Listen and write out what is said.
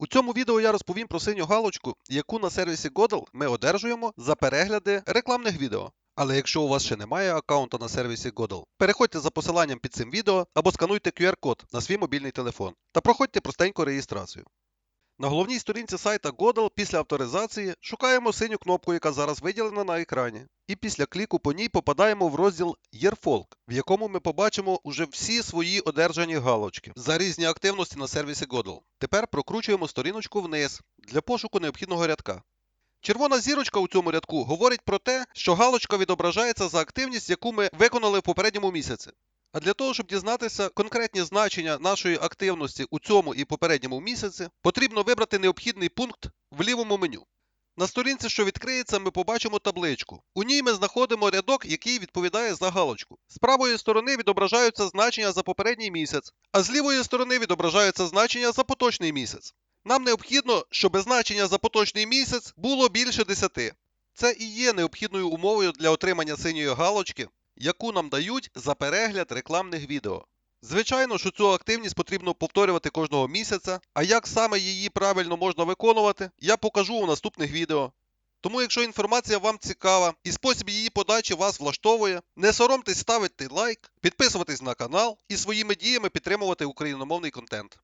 У цьому відео я розповім про синю галочку, яку на сервісі Godel ми одержуємо за перегляди рекламних відео. Але якщо у вас ще немає аккаунта на сервісі Godel, переходьте за посиланням під цим відео або скануйте QR-код на свій мобільний телефон та проходьте простеньку реєстрацію. На головній сторінці сайта Godel після авторизації шукаємо синю кнопку, яка зараз виділена на екрані. І після кліку по ній попадаємо в розділ Yearfolk, в якому ми побачимо уже всі свої одержані галочки за різні активності на сервісі Godel. Тепер прокручуємо сторіночку вниз для пошуку необхідного рядка. Червона зірочка у цьому рядку говорить про те, що галочка відображається за активність, яку ми виконали в попередньому місяці. А для того, щоб дізнатися конкретні значення нашої активності у цьому і попередньому місяці, потрібно вибрати необхідний пункт в лівому меню. На сторінці, що відкриється, ми побачимо табличку. У ній ми знаходимо рядок, який відповідає за галочку. З правої сторони відображаються значення за попередній місяць, а з лівої сторони відображаються значення за поточний місяць. Нам необхідно, щоб значення за поточний місяць було більше 10. Це і є необхідною умовою для отримання синьої галочки, яку нам дають за перегляд рекламних відео. Звичайно, що цю активність потрібно повторювати кожного місяця, а як саме її правильно можна виконувати, я покажу у наступних відео. Тому, якщо інформація вам цікава і спосіб її подачі вас влаштовує, не соромтесь ставити лайк, підписуватись на канал і своїми діями підтримувати україномовний контент.